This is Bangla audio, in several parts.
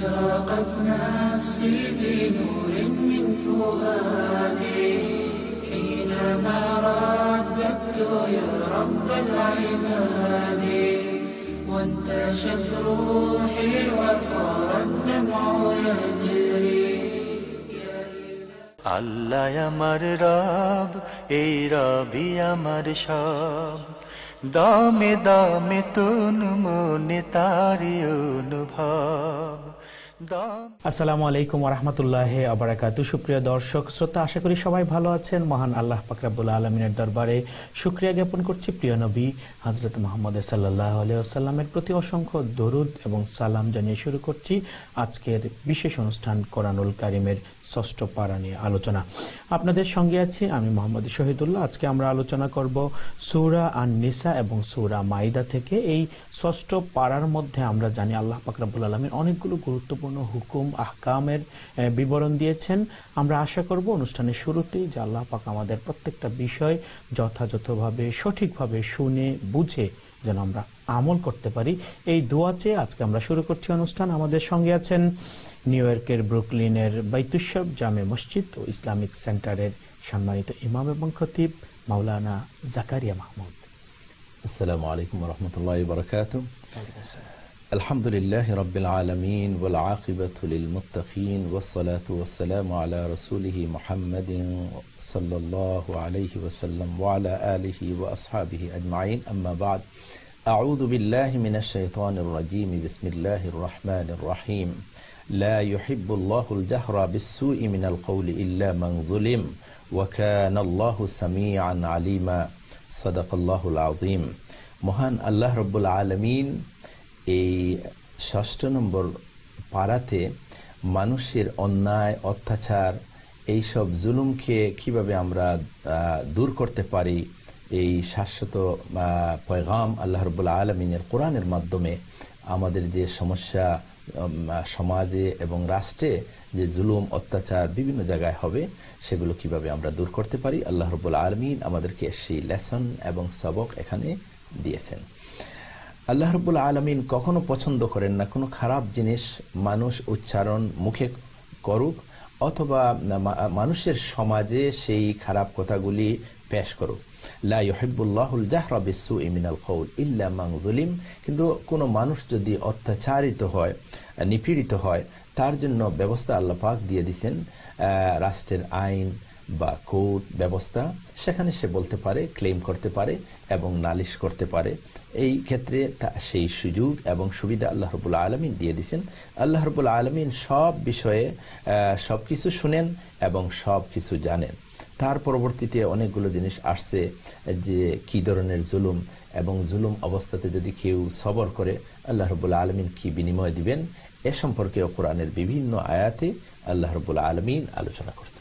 أشرقت نفسي بنور من فؤادي حينما رددت يا رب العباد وانتشت روحي وصار الدمع يجري আল্লাহ আমার রব এই রবি আমার সব দামে দামে তুন মনে তারি অনুভব দাম আসসালামু আলাইকুম রহমতুল্লাহ আবরাকাত সুপ্রিয় দর্শক, শ্রোতা, আশা করি সবাই ভালো আছেন। মহান আল্লাহ পাকরাবুল আলমিনের দরবারে সুক্রিয়া জ্ঞাপন করছি। প্রিয় নবী হজরত মোহাম্মদ সাল্লাহ আলিয়াল্লামের প্রতি অসংখ্য দরুদ এবং সালাম জানিয়ে শুরু করছি আজকের বিশেষ অনুষ্ঠান কোরআনুল কারিমের ষষ্ঠ পাড়া নিয়ে আলোচনা। আপনাদের সঙ্গে আছি আমি মোহাম্মদ শহীদুল্লাহ। আজকে আমরা আলোচনা করব সৌরা আন নিসা এবং সৌরা মাইদা থেকে। এই ষষ্ঠ পাড়ার মধ্যে আমরা জানি আল্লাহ পাকরাবুল আলমীর অনেকগুলো গুরুত্বপূর্ণ গুরুত্বপূর্ণ হুকুম আহকামের বিবরণ দিয়েছেন। আমরা আশা করব অনুষ্ঠানের শুরুতেই যে আল্লাহ পাক আমাদের প্রত্যেকটা বিষয় যথাযথভাবে সঠিকভাবে শুনে বুঝে যেন আমরা আমল করতে পারি। এই দোয়া চেয়ে আজকে আমরা শুরু করছি অনুষ্ঠান। আমাদের সঙ্গে আছেন নিউ ইয়র্কের ব্রুকলিনের বৈতুসব জামে মসজিদ ও ইসলামিক সেন্টারের সম্মানিত ইমাম এবং খতিব মাওলানা জাকারিয়া মাহমুদ। আসসালামু আলাইকুম রহমতুল্লাহ বরকাত الحمد لله رب العالمين والعاقبة للمتقين والصلاة والسلام على رسوله محمد صلى الله عليه وسلم وعلى آله وأصحابه أجمعين أما بعد أعوذ بالله من الشيطان الرجيم بسم الله الرحمن الرحيم لا يحب الله الجهر بالسوء من القول إلا من ظلم وكان الله سميعا عليما সদাকল্লাহুল আযীম মহান আল্লাহ রব্বুল আলমিন এই ষষ্ঠ নম্বর পাড়াতে মানুষের অন্যায়, অত্যাচার, এইসব জুলুমকে কীভাবে আমরা দূর করতে পারি, এই শাশ্বত পয়গাম আল্লাহ রব্বুল আলমিনের কোরআনের মাধ্যমে আমাদের যে সমস্যা সমাজে এবং রাষ্ট্রে যে জুলুম, অত্যাচার বিভিন্ন জায়গায় হবে, সেগুলো কীভাবে আমরা দূর করতে পারি, আল্লাহ রবুল আলমিন আমাদেরকে সেই লেসন এবং সবক এখানে দিয়েছেন। আল্লাহ রবুল আলমিন কখনো পছন্দ করেন না কোনো খারাপ জিনিস মানুষ উচ্চারণ মুখে করুক অথবা মানুষের সমাজে সেই খারাপ কথাগুলি পেশ করুক। লা ইউহিব্বুল্লাহুল জাহরা বিসসুই মিনাল কওল ইল্লা যুলিম। কিন্তু কোনো মানুষ যদি অত্যাচারিত হয় নিপীড়িত হয় তার জন্য ব্যবস্থা আল্লাহ পাক দিয়ে দিয়েছেন আহ, রাষ্ট্রের আইন বা কোর্ট ব্যবস্থা। সেখানে সে বলতে পারে ক্লেম করতে পারে এবং নালিশ করতে পারে। এই ক্ষেত্রে সেই সুযোগ এবং সুবিধা আল্লাহ রবুল আলমিন দিয়ে দিয়েছেন। আল্লাহ রবুল আলমিন সব বিষয়ে সব কিছু শুনেন এবং সব কিছু জানেন। তার পরবর্তীতে অনেকগুলো জিনিস আসছে, যে কি ধরনের জুলুম এবং জুলুম অবস্থাতে যদি কেউ সবর করে, আল্লাহ রবুল্লা আলমিন কি বিনিময় দিবেন? এ সম্পর্কে কোরআনের বিভিন্ন আয়াতে আল্লাহ রবুল্লা আলমিন আলোচনা করছেন।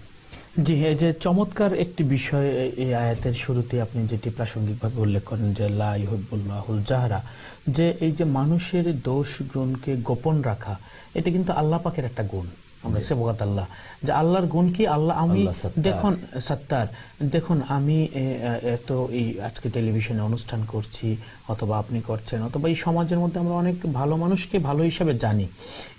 জি হ্যাঁ যে চমৎকার একটি বিষয় এই- আয়াতের শুরুতে আপনি যেটি প্রাসঙ্গিকভাবে উল্লেখ করেন যে লা ইহুবুল্লাহুল জাহরা, যে এই যে মানুষের দোষ গুণকে গোপন রাখা, এটা কিন্তু আল্লাহ পাকের একটা গুণ। আমরা সেবকাত আল্লাহ। যে আল্লাহর গুণ কি? আল্লাহ আমি দেখুন সত্তার। দেখুন আমি এত এই আজকে টেলিভিশনে অনুষ্ঠান করছি অথবা আপনি করছেন অথবা এই সমাজের মধ্যে আমরা অনেক ভালো মানুষকে ভালো হিসাবে জানি।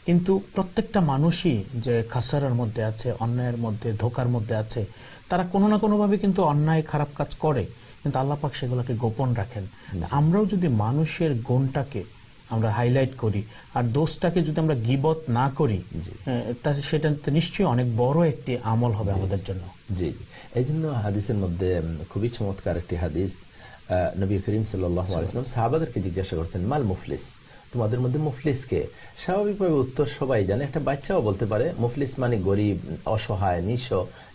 কিন্তু প্রত্যেকটা মানুষই যে খাসারার মধ্যে আছে অন্যায়ের মধ্যে ধোকার মধ্যে আছে তারা কোনো না কোনোভাবে কিন্তু অন্যায় খারাপ কাজ করে। কিন্তু আল্লাহ পাক সেগুলোকে গোপন রাখেন। আমরাও যদি মানুষের গুণটাকে আমরা হাইলাইট করি। আর দোষটাকে যদি আমরা গিবত না করি তাহলে সেটা নিশ্চয়ই অনেক বড় একটি আমল হবে আমাদের জন্য। জি এই জন্য হাদিসের মধ্যে খুবই চমৎকার একটি হাদিস নবী করিম সাল্লাম সাহাবাদেরকে জিজ্ঞাসা করছেন মাল মুফলিস? তোমাদের মধ্যে মুফলিসকে স্বাভাবিকভাবে উত্তর সবাই জানে। একটা বাচ্চাও বলতে পারে মুফলিস মানে গরিব অসহায় নিঃস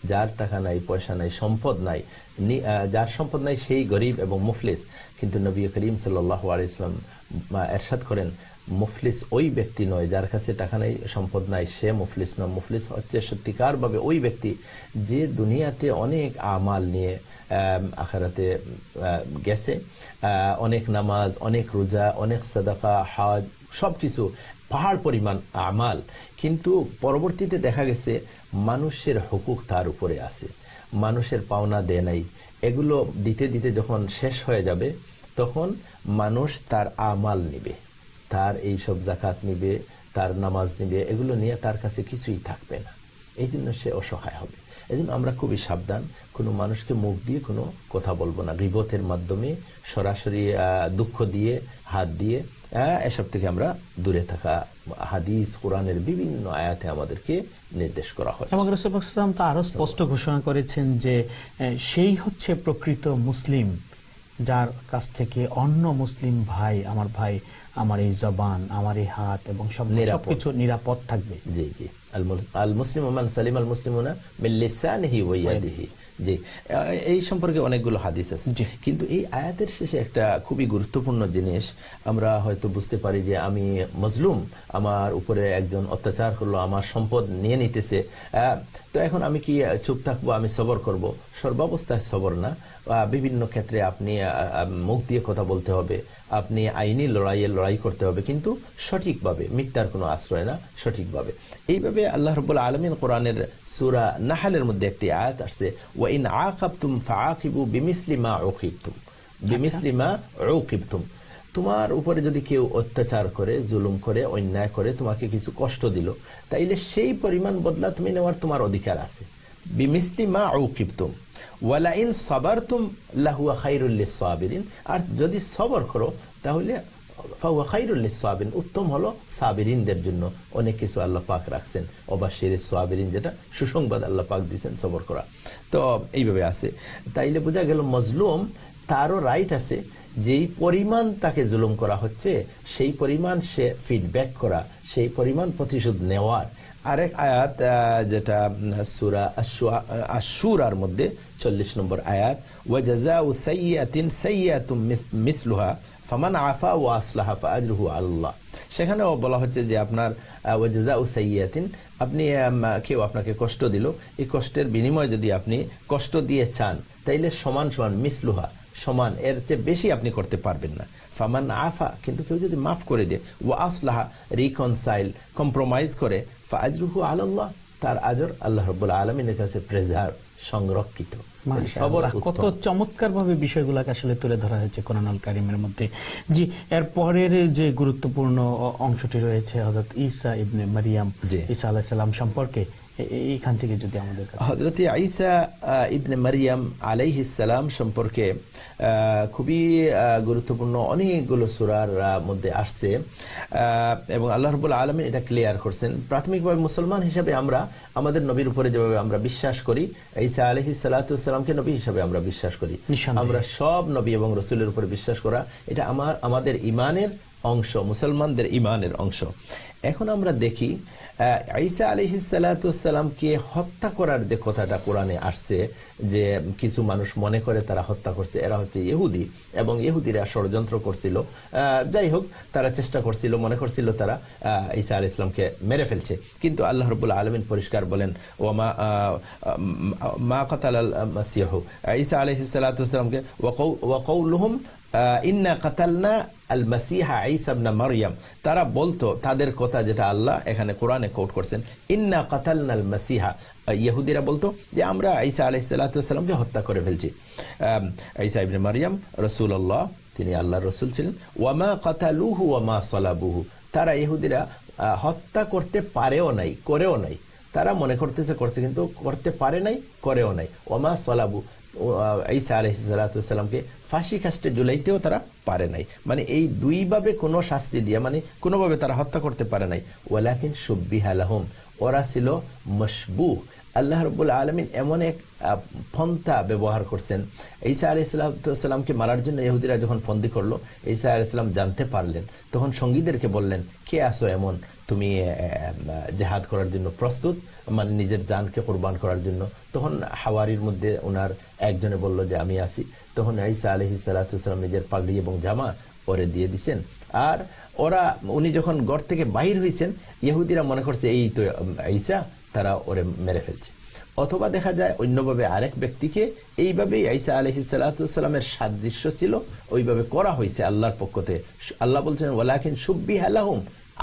যার টাকা নাই পয়সা নাই সম্পদ নাই যার সম্পদ নাই সেই গরিব এবং মুফলিস। কিন্তু নবী করিম সাল্লাহ আলাইসলাম এরশাদ করেন, মুফলিস ওই ব্যক্তি নয় যার কাছে টাকা নাই, সম্পদ নাই, সে মুফলিস নয়। মুফলিস হচ্ছে সত্যিকার ভাবে ওই ব্যক্তি যে দুনিয়াতে অনেক আমাল নিয়ে আখারাতে গেছে। অনেক নামাজ, অনেক রোজা, অনেক সাদাকা, হজ, সবকিছু, পাহাড় পরিমাণ আমাল। কিন্তু পরবর্তীতে দেখা গেছে মানুষের হুকুক তার উপরে আছে। মানুষের পাওনা দেয় নাই। এগুলো দিতে দিতে যখন শেষ হয়ে যাবে তখন মানুষ তার আমাল নিবে। তার এই সব জাকাত নিবে, তার নামাজ নিবে, এগুলো নিয়ে তার কাছে কিছুই থাকবে না। এই জন্য সে অসহায় হবে। এই জন্য আমরা খুবই সাবধান। কোনো মানুষকে মুখ দিয়ে কোনো কথা বলব না। রিবতের মাধ্যমে সরাসরি দুঃখ দিয়ে, হাত দিয়ে এসব থেকে আমরা দূরে থাকা। হাদিস, কোরআনের বিভিন্ন আয়াতে আমাদেরকে নির্দেশ করা হয় এবং রসুলাম তো আরও স্পষ্ট ঘোষণা করেছেন যে সেই হচ্ছে প্রকৃত মুসলিম। যার কাছ থেকে অন্য মুসলিম ভাই আমার ভাই আমার এই জবান আমার এই হাত এবং সব। সবকিছু নিরাপদ থাকবে। জি জি। আল মুল- মুসলিম মান সালিম আল মুসলিমুনা মিন লিসানিহি ওয়া ইয়াদিহি। জি এই সম্পর্কে অনেকগুলো হাদিস আছে। কিন্তু এই আয়াতের শেষে একটা খুবই গুরুত্বপূর্ণ জিনিস আমরা হয়তো বুঝতে পারি যে আমি মজলুম আমার উপরে একজন অত্যাচার করল আমার সম্পদ নিয়ে নিতেছে তো এখন আমি কি চুপ থাকব আমি সবর করব? সর্বাবস্থায় সবর না। বিভিন্ন ক্ষেত্রে আপনি মুখ দিয়ে কথা বলতে হবে আপনি আইনি লড়াইয়ে লড়াই করতে হবে কিন্তু সঠিকভাবে মিথ্যার কোনো আশ্রয় না সঠিকভাবে। এইভাবে আল্লাহ রবুল্লা আলমিন কোরআনের সুরা নাহালের মধ্যে একটি আয়াত আসছে ওয়াইন আকাবতুম ফাআকিবু বিমিসলি মা উকিবতুম বিমিসলি মা উকিবতুম। তোমার উপরে যদি কেউ অত্যাচার করে জুলুম করে অন্যায় করে তোমাকে কিছু কষ্ট দিল তাইলে সেই পরিমাণ বদলা তুমি নেওয়ার তোমার অধিকার আছে। বিমিসলি মা উকিবতুম। ওয়ালাইন সাবারতুম লাহুয়া খাইরুল্লিস সাবিরিন। আর যদি সবর করো তাহলে উত্তম হলো সাবিরিনদের জন্য। অনেক কিছু আল্লাহ পাক রাখছেন। অবাশির সাবিরিন যেটা সুসংবাদ আল্লাহ পাক দিয়েছেন সবর করা। তো এইভাবে আছে। তাইলে বোঝা গেল মজলুম তারও রাইট আছে। যেই পরিমাণ তাকে জুলুম করা হচ্ছে, সেই পরিমাণ সে ফিডব্যাক করা, সেই পরিমাণ প্রতিশোধ নেওয়ার। আরেক আয়াত যেটা সুরা আশ-শুরার মধ্যে চল্লিশ নম্বর আয়াত ওয়াজাজাউ সাইয়াতিন সাইয়াতুম মিস- মিসলুহা। ফামান আফা ওয়া আসলাহা ফাআজরুহু আল্লাহ। সেখানেও বলা হচ্ছে যে আপনার আহ, ওয়াজাজাউ সাইয়াতিন আপনি কেউ আপনাকে কষ্ট দিল এই কষ্টের বিনিময়ে যদি আপনি কষ্ট দিয়ে চান তাইলে সমান সমান মিসলুহা সমান এর চেয়ে বেশি আপনি করতে পারবেন না। ফামান আফা কিন্তু কেউ যদি মাফ করে দেয় ও আসলাহা রিকনসাইল কম্প্রোমাইজ করে ফাজরুহু আল্লাহ তার আজর আল্লাহ রব্বুল আলমিনের কাছে প্রেজার্ভ সংরক্ষিত। সবর কত চমৎকার ভাবে বিষয়গুলোকে আসলে তুলে ধরা হয়েছে কোরআনুল কারিমের মধ্যে। জি এর পরের যে গুরুত্বপূর্ণ অংশটি রয়েছে হজরত ঈসা ইবনে মারিয়াম। ঈসা আলাহিসাল্লাম সম্পর্কে এইখান থেকে যদি আমাদের হজরত আইসা ইবনে মারিয়াম আলাইহিসালাম সম্পর্কে খুবই গুরুত্বপূর্ণ অনেকগুলো সুরার মধ্যে আসছে। এবং আল্লাহ রবুল আলমিন এটা ক্লিয়ার করছেন। প্রাথমিকভাবে মুসলমান হিসাবে আমরা আমাদের নবীর উপরে যেভাবে আমরা বিশ্বাস করি ঈসা আলহি সালাতামকে নবী হিসাবে আমরা বিশ্বাস করি। আমরা সব নবী এবং রসুলের উপরে বিশ্বাস করা এটা আমার আমাদের ইমানের অংশ মুসলমানদের ইমানের অংশ। এখন আমরা দেখি ঈসা ঈসা আলহিসাল্লামকে হত্যা করার যে কথাটা কোরআনে আসছে, যে কিছু মানুষ মনে করে তারা হত্যা করছে, এরা হচ্ছে ইহুদি এবং ইহুদিরা ষড়যন্ত্র করছিল। যাই হোক, তারা চেষ্টা করছিল, মনে করছিল তারা ঈসা আল ইসলামকে মেরে ফেলছে। কিন্তু আল্লাহ রবুল্লা আলমিন পরিষ্কার বলেন ওমা মা কাতাল আল ঈসা আলহিসাল্লামকে ওয়াকৌলুহুম ইন্না কাতালনা আল মাসিহা ঈসা ইবনে মারইয়াম তারা বলতো, তাদের কথা যেটা আল্লাহ এখানে কোরআনে কোট করছেন, ইন্না কাতালনা আল মাসিহা ইহুদিরা বলতো, যে আমরা ঈসা আলাইহিসসালামকে হত্যা করে ফেলছি। ঈসা ইবনে মারইয়াম রাসূলুল্লাহ, তিনি আল্লাহর রাসূল ছিলেন, ওয়ামা কাতালুহু ওয়ামা সালাবুহু। তারা ইহুদিরা হত্যা করতে পারেও নাই, করেও নাই। তারা মনে করতেছে, করছে কিন্তু করতে পারে নাই, করেও নাই। ওমা সলাবু। ঈসা আলহিসাল্লামকে ফাঁসি কাস্টে জুলাইতেও তারা পারে নাই। মানে এই দুইভাবে কোনো শাস্তি দিয়ে মানে কোনোভাবে তারা হত্যা করতে পারে নাই। ওয়ালাকিন সুব্বিহ আলহম ওরা ছিল মশবু আল্লাহ রবুল আলমিন এমন এক পন্থা ব্যবহার করছেন। ঈসা আলি সাল্লামকে মারার জন্য ইহুদিরা যখন ফন্দি করল, ঈসা আলি সাল্লাম জানতে পারলেন। তখন সঙ্গীদেরকে বললেন, কে আসো এমন? তুমি জেহাদ করার জন্য প্রস্তুত? মানে নিজের জানকে কোরবান করার জন্য? তখন হাওয়ারির মধ্যে ওনার একজনে বলল যে, আমি আসি তখন ঈসা আলহি সাল্লাম নিজের পাগড়ি এবং জামা পরে দিয়ে দিছেন। আর ওরা, উনি যখন গড় থেকে বাহির হয়েছেন ইহুদিরা মনে করছে, এই তো ঈসা তারা ওরে মেরে ফেলছে। অথবা দেখা যায় অন্যভাবে আরেক ব্যক্তিকে এইভাবেই আইসা আলহি সাল্লামের সাদৃশ্য ছিল, ওইভাবে করা হয়েছে আল্লাহর পক্ষতে আল্লাহ বলছেন ওলাকিন সুব্বি আলাহুম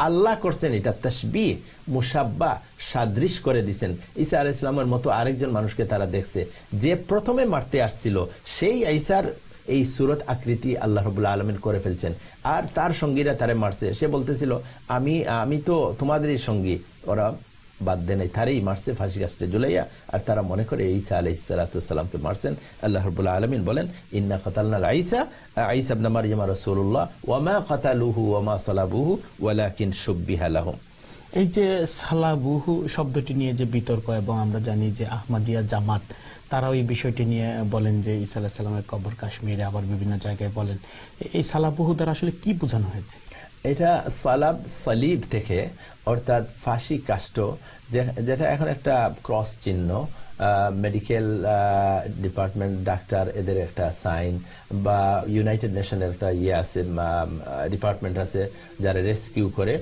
আল্লাহ করছেন এটা তসবি মুসাব্বা সাদৃশ করে দিছেন। ঈসা আলাহ ইসলামের মতো আরেকজন মানুষকে তারা দেখছে, যে প্রথমে মারতে আসছিল, সেই আইসার এই সুরত আকৃতি আল্লাহ রবুল্লা আলমিন করে ফেলছেন। আর তার সঙ্গীরা তারে মারছে। সে বলতেছিল, আমি আমি তো তোমাদেরই সঙ্গী। ওরা বাদ দেন তারই মারছে, ফাঁসি গাছটা জুলাইয়া আর তারা মনে করে ঈসা আলহ সালাতামকে মারছেন। আল্লাহ রবুল্লা আলমিন বলেন, ইন্না কতালনা আইসা আইসা আবনা মারিয়ামা রসুল্লাহ ওয়ামা কতালুহু ওয়ামা সালাবুহু, ওয়ালাকিন সুব্বিহা লাহুম। এই যে সালাবুহু শব্দটি নিয়ে যে বিতর্ক এবং আমরা জানি যে আহমদিয়া জামাত, তারাও এই বিষয়টি নিয়ে বলেন যে ইসা আলাহ সাল্লামের কবর কাশ্মীরে আবার বিভিন্ন জায়গায় বলেন। এই সালাবুহু দ্বারা আসলে কি বোঝানো হয়েছে? এটা সালাব সালিব থেকে, অর্থাৎ ফাঁসি কাষ্ট যেটা এখন একটা ক্রস চিহ্ন মেডিকেল ডিপার্টমেন্ট ডাক্তার এদের একটা সাইন বা ইউনাইটেড নেশনের একটা ইয়ে আছে ডিপার্টমেন্ট আছে, যারা রেস্কিউ করে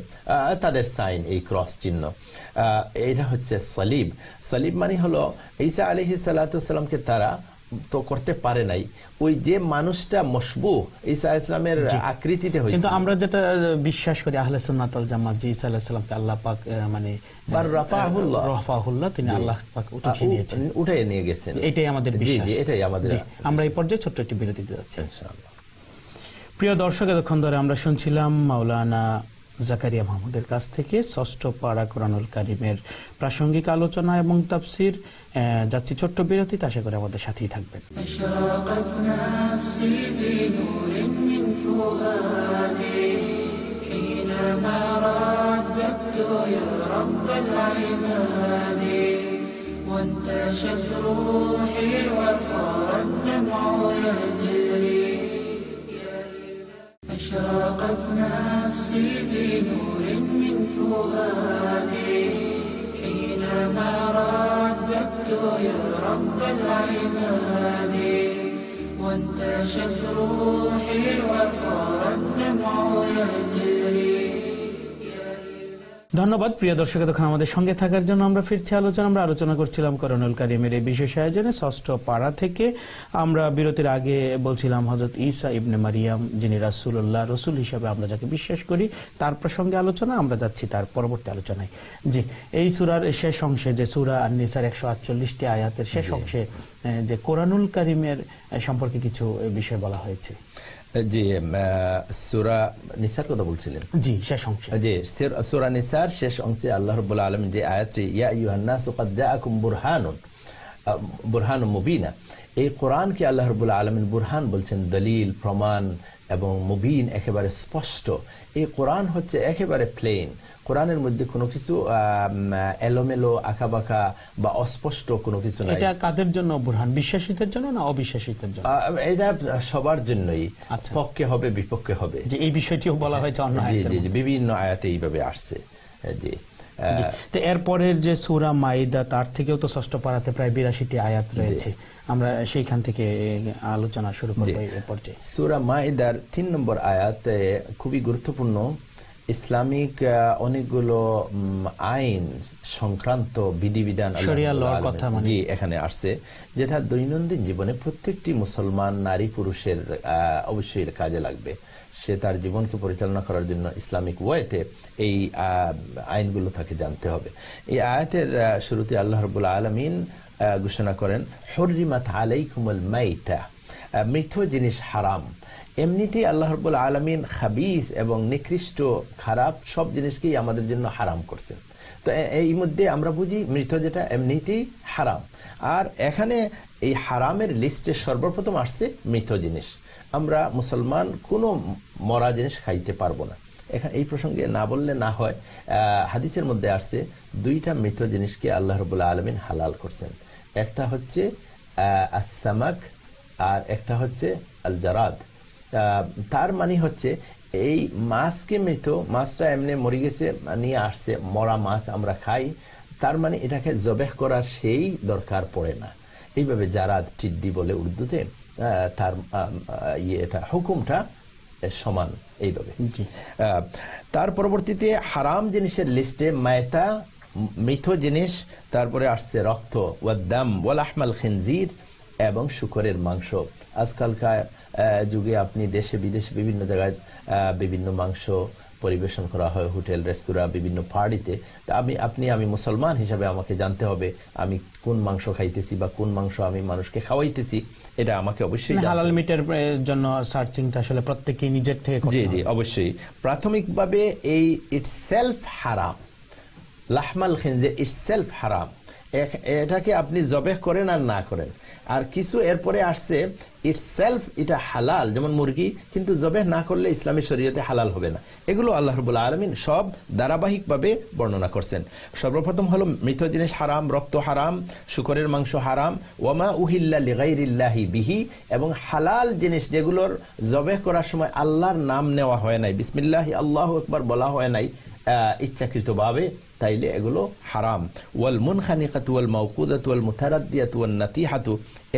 তাদের সাইন এই ক্রস চিহ্ন। এটা হচ্ছে সালিব। সালিব মানে হলো ঈসা আলহি সাল্লাতামকে তারা তো করতে পারে নাই ওই যে মানুষটা মশবু ঈসা ইসলামের আকৃতিতে হয়েছে। কিন্তু আমরা যেটা বিশ্বাস করি আহলে সুন্নাতাল জামাত যে ইসা আলাইহিস সালামকে আল্লাহ পাক মানে বার রাফাহুল্লাহ। রাফাহুল্লাহ তিনি আল্লাহ পাক উঠিয়ে নিয়েছেন। উঠে নিয়ে গেছেন। এটাই আমাদের বিশ্বাস। এটাই আমাদের আমরা এই পর্যায়ে ছোট্ট একটি বিরতি দিতে যাচ্ছি। ইনশাআল্লাহ। প্রিয় দর্শক এতক্ষণ ধরে আমরা শুনছিলাম মাওলানা জাকারিয়া মাহমুদের কাছ থেকে ষষ্ঠ পাড়া কোরআনুল কারিমের প্রাসঙ্গিক আলোচনা এবং তাফসির। যাচ্ছি ছোট্ট বিরতিতে আশা করি আমাদের সাথেই থাকবেন أشرقت نفسي بنور من فؤادي حينما رددت يا رب العباد وانتشت روحي وصار الدمع يجري أشرقت نفسي بنور من فؤادي يا رب العباد وانتشت روحي وصار الدمع يجري. ধন্যবাদ প্রিয় দর্শক এতক্ষণ আমাদের সঙ্গে থাকার জন্য আমরা ফিরছি আলোচনা। আমরা আলোচনা করছিলাম করণুল কারিমের এই বিশেষ আয়োজনে ষষ্ঠ পাড়া থেকে। আমরা বিরতির আগে বলছিলাম হজরত ঈসা ইবনে মারিয়াম যিনি রাসুল্লাহ রসুল হিসাবে আমরা যাকে বিশ্বাস করি তার প্রসঙ্গে আলোচনা। আমরা যাচ্ছি তার পরবর্তী আলোচনায়। জি এই সুরার শেষ অংশে যে সুরা আর নিসার একশো আটচল্লিশটি আয়াতের শেষ অংশে যে কোরআনুল কারিমের সম্পর্কে কিছু বিষয় বলা হয়েছে। যে সুরা নিসার কথা বলছিলেন? জি শেষ অংশে। জি সুরা নিসার শেষ অংশে আল্লাহ রবুল্লা আলম যে আয়াতটি ইয়া ইউহান্না সুকাদ জাআকুম বুরহানুন বুরহান মুবিনা। এই কোরআনকে আল্লাহ রবুল্লা আলমিন বুরহান বলছেন দলিল প্রমাণ এবং মুবিন একেবারে স্পষ্ট। এই কোরআন হচ্ছে একেবারে প্লেন কোরআনের মধ্যে কোনো কিছু এলোমেলো আঁকাবাঁকা বা অস্পষ্ট কোনো কিছু নাই। এটা কাদের জন্য? বুরহান বিশ্বাসীদের জন্য না অবিশ্বাসীদের জন্য? এটা সবার জন্যই। আচ্ছা। পক্ষে হবে বিপক্ষে হবে। যে এই বিষয়টিও বলা হয়েছে অন্য বিভিন্ন আয়াতে এইভাবে আসছে। জি তো এরপরের যে সুরা মাইদা তার থেকেও তো ষষ্ঠ পাড়াতে প্রায় বিরাশিটি আয়াত রয়েছে। আমরা সেইখান থেকে আলোচনা শুরু করব। এই পর্যায়ে। সুরা মাইদার তিন নম্বর আয়াত খুবই গুরুত্বপূর্ণ ইসলামিক অনেকগুলো আইন সংক্রান্ত বিধিবিধান মানে। জি এখানে আসছে যেটা দৈনন্দিন জীবনে প্রত্যেকটি মুসলমান নারী পুরুষের অবশ্যই কাজে লাগবে। সে তার জীবনকে পরিচালনা করার জন্য ইসলামিক ওয়েতে এই আহ, আইনগুলো তাকে জানতে হবে। এই আয়াতের শুরুতে আল্লাহ রবুল আলমিন ঘোষণা করেন হরিমাত আলাইকুমুল মাইতা মৃত জিনিস হারাম। এমনিতেই আল্লাহ রব্বুল আলমিন খাবিজ এবং নিকৃষ্ট, খারাপ সব জিনিসকেই আমাদের জন্য হারাম করছেন। তো এই মধ্যে আমরা বুঝি মৃত যেটা এমনিতেই হারাম। আর এখানে এই হারামের লিস্টে সর্বপ্রথম আসছে মৃত জিনিস। আমরা মুসলমান কোনো মরা জিনিস খাইতে পারব না। এখানে এই প্রসঙ্গে না বললে না হয় হাদিসের মধ্যে আসছে দুইটা মৃত জিনিসকে আল্লাহ রবুল্লা আলমিন হালাল করছেন। একটা হচ্ছে আসামাক আর একটা হচ্ছে আল জারাদ তার মানে হচ্ছে এই মাছকে মৃত মাছটা এমনি মরে গেছে নিয়ে আসছে মরা মাছ আমরা খাই। তার মানে এটাকে জবেহ করার সেই দরকার পড়ে না। এইভাবে যারা টিড্ডি বলে উর্দুতে তার ইয়ে এটা হুকুমটা সমান এইভাবে। আহ, তার পরবর্তীতে হারাম জিনিসের লিস্টে মায়তা মৃত জিনিস তারপরে আসছে রক্ত ওয়াদ্দাম ওয়াল আহমাল খিনজির এবং শুকরের মাংস। আজকালকার যুগে আপনি দেশে বিদেশে বিভিন্ন জায়গায় বিভিন্ন মাংস পরিবেশন করা হয় হোটেল রেস্তোরাঁ বিভিন্ন পার্টিতে। তা আমি আপনি আমি মুসলমান হিসাবে আমাকে জানতে হবে আমি কোন মাংস খাইতেছি বা কোন মাংস আমি মানুষকে খাওয়াইতেছি এটা আমাকে অবশ্যই হালাল মিটের জন্য সার্চিংটা আসলে প্রত্যেকেই নিজের থেকে জি জি অবশ্যই। প্রাথমিকভাবে এই ইটস সেলফ হারাম লাহমাল খিনজির ইটস সেলফ হারাম এটাকে আপনি জবেহ করেন আর না করেন। আর কিছু এরপরে আসছে ইটস সেলফ এটা হালাল, যেমন মুরগি, কিন্তু জবেহ না করলে ইসলামী শরীয়তে হালাল হবে না। এগুলো আল্লাহ রবুল্লা আলমিন সব ধারাবাহিকভাবে বর্ণনা করছেন। সর্বপ্রথম হলো মৃত জিনিস হারাম, রক্ত হারাম, শুকরের মাংস হারাম, ওয়ামা উহিল্লা লিগাইরিল্লাহি বিহি, এবং হালাল জিনিস যেগুলোর জবে করার সময় আল্লাহর নাম নেওয়া হয় নাই। বিসমিল্লাহ আল্লাহ একবার বলা হয় নাই ইচ্ছাকৃতভাবে। তাইলে এগুলো হারাম। ওয়াল মুনখানিকাতু, ওয়াল মাউকুদাতু ওয়াল মুতারাদ্দিয়াতু, ওয়ান নাতিহাতু।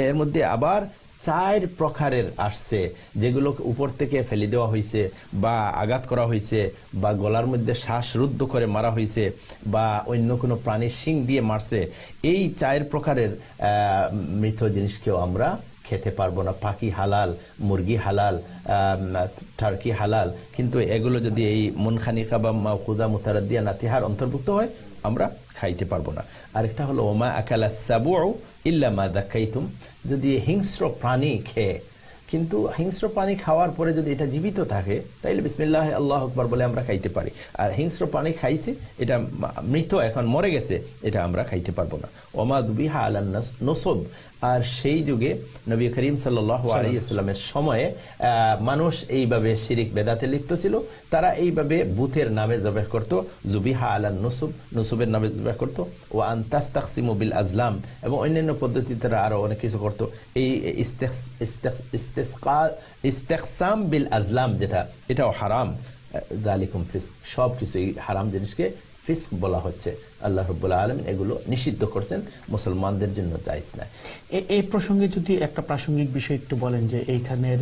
এর মধ্যে আবার চার প্রকারের আসছে যেগুলো উপর থেকে ফেলে দেওয়া হয়েছে বা আঘাত করা হয়েছে বা গলার মধ্যে শ্বাসরুদ্ধ করে মারা হয়েছে বা অন্য কোনো প্রাণীর শিং দিয়ে মারছে। এই চার প্রকারের মৃত জিনিসকেও আমরা খেতে পারব না। পাখি হালাল, মুরগি হালাল টার্কি হালাল। কিন্তু এগুলো যদি এই মুনখানিকা বা মাকুদা মুতারাদ্দিয়া নাতিহার অন্তর্ভুক্ত হয়, আমরা খাইতে পারব না। আরেকটা হলো, ওমা আকালা সাবু ইল্লা মা দাকাইতুম। যদি হিংস্র প্রাণী খেয়ে, কিন্তু হিংস্র প্রাণী খাওয়ার পরে যদি এটা জীবিত থাকে, তাইলে বিসমিল্লাহ, আল্লাহ আকবর বলে আমরা খাইতে পারি। আর হিংস্র প্রাণী খাইছে, এটা মৃত এখন মরে গেছে, এটা আমরা খাইতে পারব না। ওমা দুবিহা আলান নসব। আর সেই যুগে নবী করিম আলাইসাল্লামের সময়ে মানুষ এইভাবে শিরিক বেদাতে লিপ্ত ছিল। তারা এইভাবে বুথের নামে জবেহ করত। জুবিহা আলান নসুব নসুবের নামে জবেহ করত। ও আন্তাস তাকসিমু বিল আজলাম এবং অন্যান্য পদ্ধতি তারা আরও অনেক কিছু করত। এই ইস্তেকসাম বিল আজলাম যেটা এটাও হারাম। দালিকুম ফিস্ক সব কিছু এই হারাম জিনিসকে ফিস্ক বলা হচ্ছে। আল্লাহ রব্বুল্লাহ আলম এগুলো নিষিদ্ধ করছেন, মুসলমানদের জন্য চাইস না এই প্রসঙ্গে যদি একটা প্রাসঙ্গিক বিষয় একটু বলেন যে এইখানের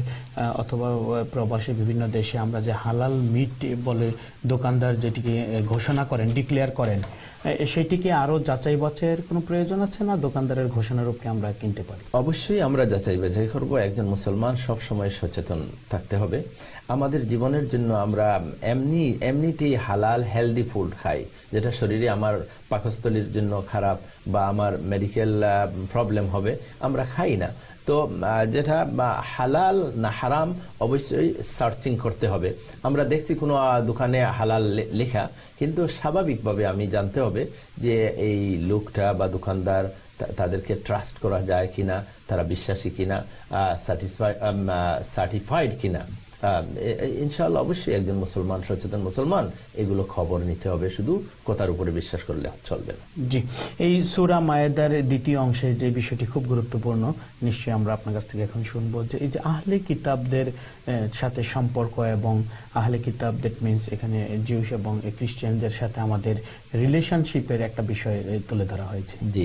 অথবা প্রবাসী বিভিন্ন দেশে আমরা যে হালাল মিট বলে দোকানদার যেটিকে ঘোষণা করেন, ডিক্লেয়ার করেন সেটিকে আরও যাচাই বাছাইয়ের কোনো প্রয়োজন আছে না? দোকানদারের ঘোষণার উপরে আমরা কিনতে পারি। অবশ্যই আমরা যাচাই বাছাই করব। একজন মুসলমান সব সময় সচেতন থাকতে হবে। আমাদের জীবনের জন্য আমরা এমনি, এমনিতেই হালাল হেলদি ফুড খাই, যেটা শরীরে আমার পাকস্থলীর জন্য খারাপ বা আমার মেডিকেল প্রবলেম হবে। আমরা খাই না। তো যেটা হালাল না হারাম, অবশ্যই সার্চিং করতে হবে। আমরা দেখছি কোনো দোকানে হালাল লেখা, কিন্তু স্বাভাবিকভাবে আমি জানতে হবে যে এই লোকটা বা দোকানদার তাদেরকে ট্রাস্ট করা যায় কিনা, তারা বিশ্বাসী কিনা সার্টিসফাই সার্টিফাইড কিনা। ইনশাআল্লাহ অবশ্যই একজন মুসলমান সচেতন মুসলমান এগুলো খবর নিতে হবে। শুধু কথার উপরে বিশ্বাস করলে চলবে না। জি। এই সুরা মায়েদার দ্বিতীয় অংশে যে বিষয়টি খুব গুরুত্বপূর্ণ নিশ্চয়ই আমরা আপনার কাছ থেকে এখন শুনব যে এই যে আহলে কিতাবদের সাথে সম্পর্ক এবং আহলে কিতাব দ্যাট মিনস এখানে জিউস এবং খ্রিস্টিয়ানদের সাথে আমাদের রিলেশনশিপের একটা বিষয় তুলে ধরা হয়েছে। জি।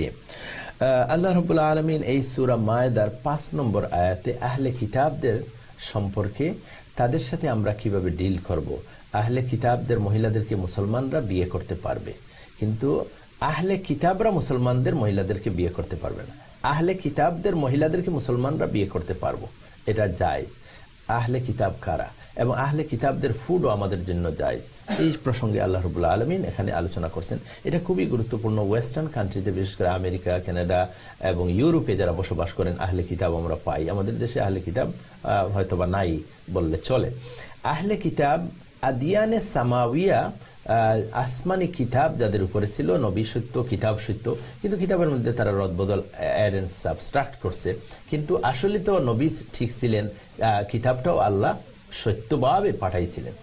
আল্লাহ রবুল্লা আলমিন এই সুরা মায়েদার পাঁচ নম্বর আয়াতে আহলে কিতাবদের সম্পর্কে তাদের সাথে আমরা কীভাবে ডিল করব? আহলে কিতাবদের মহিলাদেরকে মুসলমানরা বিয়ে করতে পারবে। কিন্তু আহলে কিতাবরা মুসলমানদের মহিলাদেরকে বিয়ে করতে পারবে না। আহলে কিতাবদের মহিলাদেরকে মুসলমানরা বিয়ে করতে পারব। এটা জায়জ। আহলে কিতাব কারা? এবং আহলে কিতাবদের ফুডও আমাদের জন্য জায়জ। এই প্রসঙ্গে আল্লাহ রবুল্লা আলমিন এখানে আলোচনা করছেন। এটা খুবই গুরুত্বপূর্ণ। ওয়েস্টার্ন কান্ট্রিতে বিশেষ করে আমেরিকা কানাডা এবং ইউরোপে যারা বসবাস করেন আহলে কিতাব আমরা পাই। আমাদের দেশে আহলে কিতাব আহ, হয়তোবা নাই বললে চলে। আহলে কিতাব আদিয়ানে সামাউিয়া আসমানি কিতাব যাদের উপরে ছিল নবী সত্য কিতাব সত্য কিন্তু কিতাবের মধ্যে তারা রদবদল অ্যাড সাবস্ট্রাক্ট করছে। কিন্তু আসলে তো নবী ঠিক ছিলেন কিতাবটাও আল্লাহ সত্যভাবে পাঠাইছিলেন।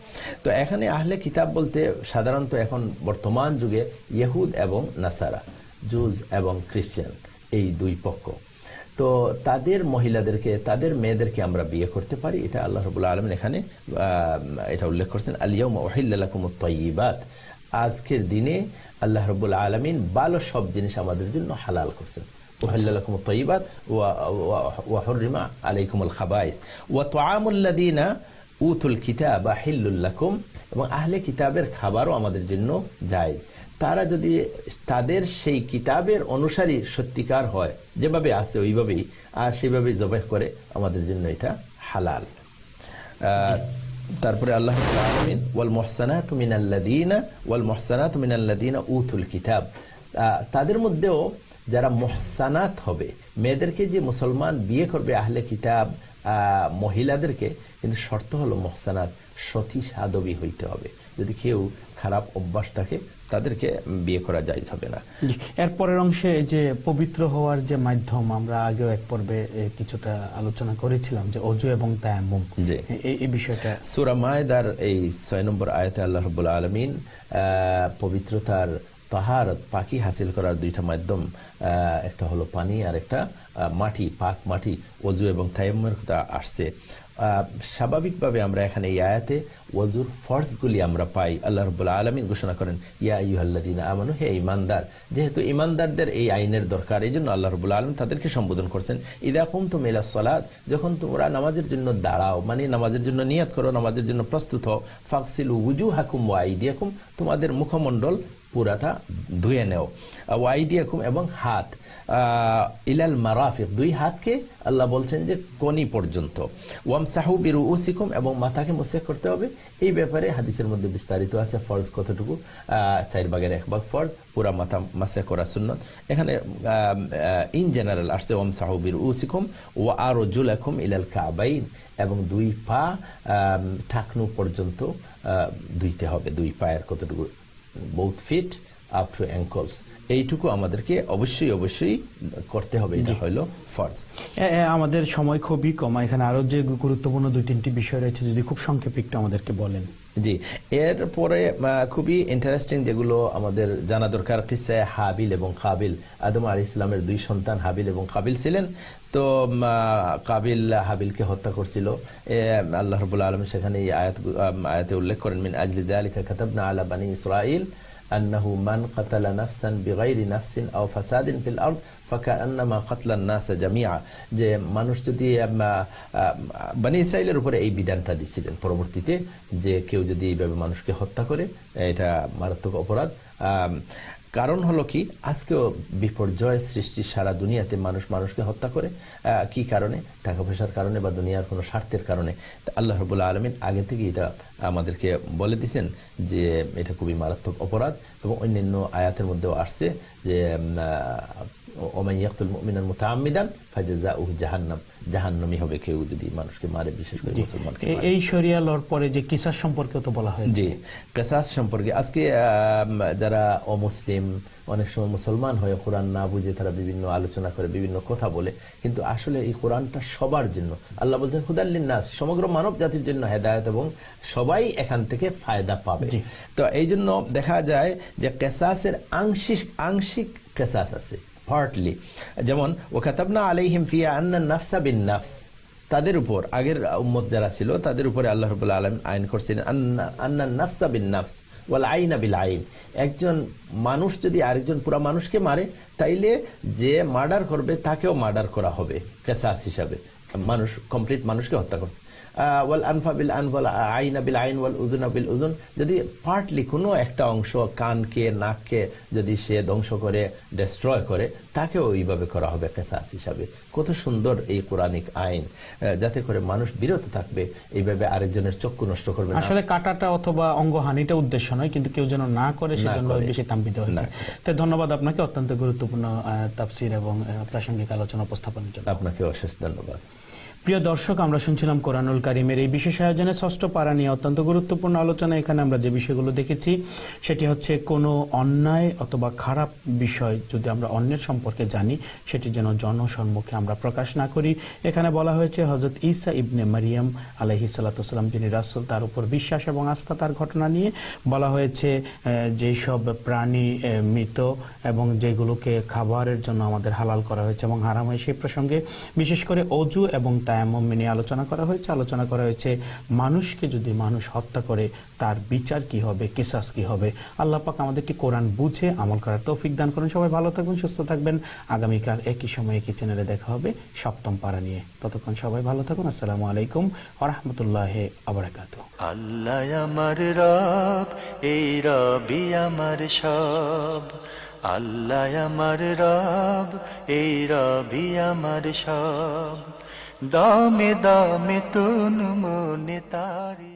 তো এখানে আহলে কিতাব বলতে সাধারণত এখন বর্তমান যুগে ইহুদ এবং নাসারা, জুজ এবং খ্রিস্টান এই দুই পক্ষ। তো তাদের মহিলাদেরকে, তাদের মেয়েদেরকে আমরা বিয়ে করতে পারি। এটা আল্লাহ রবুল্লা আলম এখানে এটা উল্লেখ করছেন আলিয়ম ওহিল্লাকুমত আজকের দিনে আল্লাহ রবুল আলমিন ভালো সব জিনিস আমাদের জন্য হালাল করছেন। ওহিল্লাকুম তৈবাত ওয়াহরিমা আলাইকুমুল খাবাইস। ওয়া তো আমুল্লাদিনা উতুল কিতাব বা হিল্লুল্লাকুম এবং আহলে কিতাবের খাবারও আমাদের জন্য যায় তারা যদি তাদের সেই কিতাবের অনুসারী সত্যিকার হয়, যেভাবে আছে ওইভাবেই, আর সেভাবে জবাই করে আমাদের জন্য এটা হালাল। তারপরে আল্লাহ আলমিন, ওয়াল মহসানা তুমিনাল্লাদিনা ওয়াল মহসানা তুমিনাল্লাদিনা উথুল কিতাব। তাদের মধ্যেও যারা মহসানাত হবে, মেয়েদেরকে যে মুসলমান বিয়ে করবে আহলে কিতাব মহিলাদেরকে কিন্তু শর্ত হলো মুহসানাত সতী সাধবী হইতে হবে। যদি কেউ খারাপ অভ্যাস থাকে তাদেরকে বিয়ে করা যাইজ হবে না। জি, এর পরের অংশে যে পবিত্র হওয়ার যে মাধ্যম আমরা আগেও এক পর্বে কিছুটা আলোচনা করেছিলাম যে অজু এবং তায়াম্মুম। জি। এই বিষয়টা সুরা মায়দার এই ছয় নম্বর আয়তে আল্লাহ রবুল্লা আলমিন পবিত্রতার তাহারত পাকি হাসিল করার দুইটা মাধ্যম আহ, একটা হলো পানি আর একটা মাটি পাক মাটি অজু এবং তাইমের কথা আসছে। স্বাভাবিকভাবে আমরা এখানে এই আয়াতে ওজুর ফর্জগুলি আমরা পাই। আল্লাহ রবুল্লা আলমিন ঘোষণা করেন, ইয়া ইউহাল্লাদিন আমানু, হে ইমানদার যেহেতু ইমানদারদের এই আইনের দরকার এই জন্য আল্লাহ রবুল্লা আলম তাদেরকে সম্বোধন করছেন, ইদা কুম তো মেলা সলাদ যখন তোমরা নামাজের জন্য দাঁড়াও মানে নামাজের জন্য নিয়াত করো, নামাজের জন্য প্রস্তুত হও ফাকসিলু উজু হাকুম ওয়াইদিয়াকুম তোমাদের মুখমণ্ডল পুরাটা ধুয়ে নেও। ওয়াইদিয়াকুম এবং হাত। ইলাল মারাফিক, দুই হাতকে আল্লাহ বলছেন যে কনি পর্যন্ত। ওয়াম সাহু বিরু উসিকুম এবং মাথাকে মুসে করতে হবে। এই ব্যাপারে হাদিসের মধ্যে বিস্তারিত আছে, ফরজ কতটুকু? চার ভাগের এক ভাগ ফরজ, পুরা মাথা মাসে করা সুন্নত। এখানে ইন জেনারেল আসছে ওয়াম সাহু বিরু উসিকুম ও আর জুলাকুম ইলাল কাবাইন এবং দুই পা ঠাকনু পর্যন্ত দুইতে হবে। দুই পায়ের কতটুকু? Both feet up to ankles এইটুকু আমাদেরকে অবশ্যই অবশ্যই করতে হবে এটা হলো ফর্জ। আমাদের সময় খুবই কম এখানে আরও যে গুরুত্বপূর্ণ দুই তিনটি বিষয় রয়েছে যদি খুব সংক্ষেপে একটু আমাদেরকে বলেন। জি এরপরে খুবই ইন্টারেস্টিং যেগুলো আমাদের জানা দরকার কিসে হাবিল এবং কাবিল। আদম আলী ইসলামের দুই সন্তান হাবিল এবং কাবিল ছিলেন। তো কাবিল হাবিলকে হত্যা করছিল। আল্লাহ রবুল্লা আলম সেখানে এই আয়াত আয়াতে উল্লেখ করেন মিন আজলি দালিকা কাতাবনা আলা বানি ইসরাইল আন্নাহু মান কাতালা নাফসান বিগাইরি নাফসিন আও ফাসাদিন ফিল আর্দ ফাকান্নামা কাতলান নাসা জামিয়া যে মানুষ যদি বানি ইসরায়েলের উপরে এই বিধানটা দিচ্ছিলেন পরবর্তীতে, যে কেউ যদি এইভাবে মানুষকে হত্যা করে, এটা মারাত্মক অপরাধ। কারণ হলো কি? আজকেও বিপর্যয় সৃষ্টি সারা দুনিয়াতে মানুষ মানুষকে হত্যা করে। কি কারণে? টাকা পয়সার কারণে বা দুনিয়ার কোনো স্বার্থের কারণে। আল্লাহ রবুল্লা আলমিন আগে থেকে এটা আমাদেরকে বলে দিছেন যে, এটা খুবই মারাত্মক অপরাধ এবং অন্যান্য আয়াতের মধ্যেও আসছে যে ওমান ইয়াকতুল মুমিনান মুতাআম্মিদান ফাজাযাউহু জাহান্নাম জাহান্নামী হবে কেউ যদি মানুষকে মারে বিশেষ করে মুসলমানকে এই শরিয়া লর পরে যে কিসার সম্পর্কে তো বলা হয়েছে। জি কেসাস সম্পর্কে আজকে যারা অমুসলিম অনেক সময় মুসলমান হয়ে কোরআন না বুঝে তারা বিভিন্ন আলোচনা করে বিভিন্ন কথা বলে কিন্তু আসলে এই কোরআনটা সবার জন্য। আল্লাহ বলছেন হুদাল্লিন নাস সমগ্র মানব জাতির জন্য হেদায়ত এবং সবাই এখান থেকে ফায়দা পাবে। তো এই জন্য দেখা যায় যে কেসাসের আংশিক আংশিক কেসাস আছে। পার্টলি যেমন ও খাতাবনা আলাইহিম ফিয়া আন্না নাফসা বিন নাফস। তাদের উপর, আগের উম্মত যারা ছিল, তাদের উপরে আল্লাহ রবুল্লা আলম আইন করছেন আন্না নাফসা বিন নাফস ওয়াল আইনা বিল আইন। একজন মানুষ যদি আরেকজন পুরা মানুষকে মারে, তাইলে যে মার্ডার করবে, তাকেও মার্ডার করা হবে, কেসাস হিসাবে। মানুষ, কমপ্লিট মানুষকে হত্যা করছে। ওয়াল আনফা বিল আইনা বিল আইন ওয়াল উজুনা বিল উজুন যদি পার্টলি কোনো একটা অংশ কানকে নাককে যদি সে ধ্বংস করে ডেস্ট্রয় করে তাকেও ওইভাবে করা হবে কেসাস হিসাবে। কত সুন্দর এই কোরআনিক আইন। যাতে করে মানুষ বিরত থাকবে এইভাবে আরেকজনের চক্ষু নষ্ট করবে আসলে কাটাটা অথবা অঙ্গহানিটা উদ্দেশ্য নয় কিন্তু কেউ যেন না করে সেজন্য বেশি তাম্বিত হয়েছে। তো ধন্যবাদ আপনাকে অত্যন্ত গুরুত্বপূর্ণ তাফসির এবং প্রাসঙ্গিক আলোচনা উপস্থাপনের জন্য। আপনাকে অশেষ ধন্যবাদ। প্রিয় দর্শক, আমরা শুনছিলাম কোরআনুল কারিমের এই বিশেষ আয়োজনে ষষ্ঠ পারা নিয়ে অত্যন্ত গুরুত্বপূর্ণ আলোচনা। এখানে আমরা যে বিষয়গুলো দেখেছি, সেটি হচ্ছে কোনো অন্যায় অথবা খারাপ বিষয় যদি আমরা অন্যের সম্পর্কে জানি, সেটি যেন জনসম্মুখে আমরা প্রকাশ না করি। এখানে বলা হয়েছে হজরত ঈসা ইবনে মারিয়াম আলহি সাল্লাতাম যিনি রাসুল, তার উপর বিশ্বাস এবং আস্থা তার ঘটনা নিয়ে বলা হয়েছে যেসব প্রাণী মৃত এবং যেগুলোকে খাবারের জন্য আমাদের হালাল করা হয়েছে এবং হারাম হয় সেই প্রসঙ্গে বিশেষ করে অজু এবং তায়াম্মম নিয়ে আলোচনা করা হয়েছে। আলোচনা করা হয়েছে, মানুষকে যদি মানুষ হত্যা করে, তার বিচার কি হবে, কিসাস কি হবে? আল্লাহ পাক আমাদেরকে কোরআন বুঝে আমল করার তৌফিক দান করুন। সবাই ভালো থাকবেন, সুস্থ থাকবেন। আগামীকাল একই সময় একই চ্যানেলে দেখা হবে সপ্তম পারা নিয়ে। ততক্ষণ সবাই ভালো থাকুন। আসসালামু আলাইকুম আরহামতুল্লাহ আবরাকাত আল্লাহ আমার রব, এই রবি আমার সব। আল্লাহ আমার রব, এই রবি আমার সব। দামে দামে তনু মনে তারি